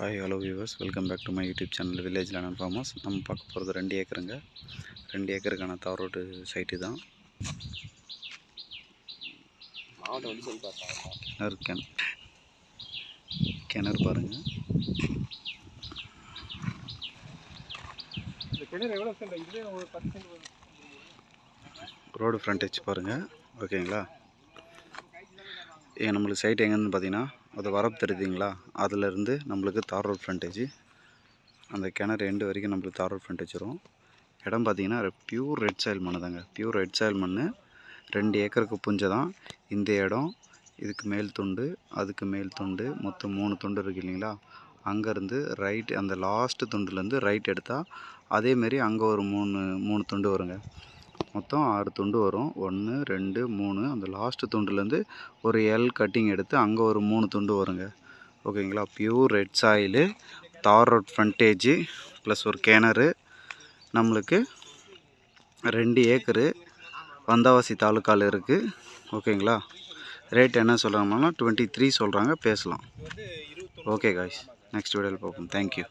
Hi hello viewers welcome back to my YouTube channel village land farmers நம்ம பார்க்க போகிறது ரெண்டு ஏக்கருங்க. ரெண்டு ஏக்கருக்கான தார் ரோடு சைட்டு தான். பார்த்தா. கிணறு பாருங்கள் வரும். ரோடு ஃப்ரண்டேஜ் பாருங்கள் ஓகேங்களா நம்மளுக்கு சைட் எங்கேருந்து பார்த்தீங்கன்னா அது வரப்பு தெரியுதுங்களா? அதுலேருந்து நம்மளுக்கு தார் ரோட் ஃப்ரண்டேஜ் அந்த கிணறு எண்டு வரைக்கும் நம்மளுக்கு தார் ரோட் ஃப்ரண்டேஜ் வரும். இடம் பார்த்தீங்கன்னா பியூர் ரெட் சாயில் மண்ணு தாங்க பியூர் ரெட் சாயில் மண் ரெண்டு ஏக்கருக்கு புஞ்சை தான். இந்த இடம் இதுக்கு மேல் துண்டு அதுக்கு மேல் துண்டு மொத்தம் மூணு துண்டு இருக்கு இல்லைங்களா? அங்கேருந்து ரைட் அந்த லாஸ்ட்டு துண்டுலேருந்து ரைட் எடுத்தால் அதேமாரி அங்கே ஒரு மூணு மூணு துண்டு வருங்க. மொத்தம் ஆறு துண்டு வரும். ஒன்று ரெண்டு மூணு. அந்த லாஸ்ட்டு துண்டுலேருந்து ஒரு எல் கட்டிங் எடுத்து அங்கே ஒரு மூணு துண்டு வருங்க. ஓகேங்களா pure red soil tar road frontage plus ஒரு கிணறு. நம்மளுக்கு ரெண்டு ஏக்கரு வந்தாவாசி தாலுக்காவில் இருக்குது ஓகேங்களா ரேட் என்ன சொல்கிறாங்கன்னா டுவெண்ட்டி த்ரீ சொல்கிறாங்க பேசலாம் ஓகே காய்ஸ் நெக்ஸ்ட் வீடியோவில் பார்ப்போம். தேங்க்யூ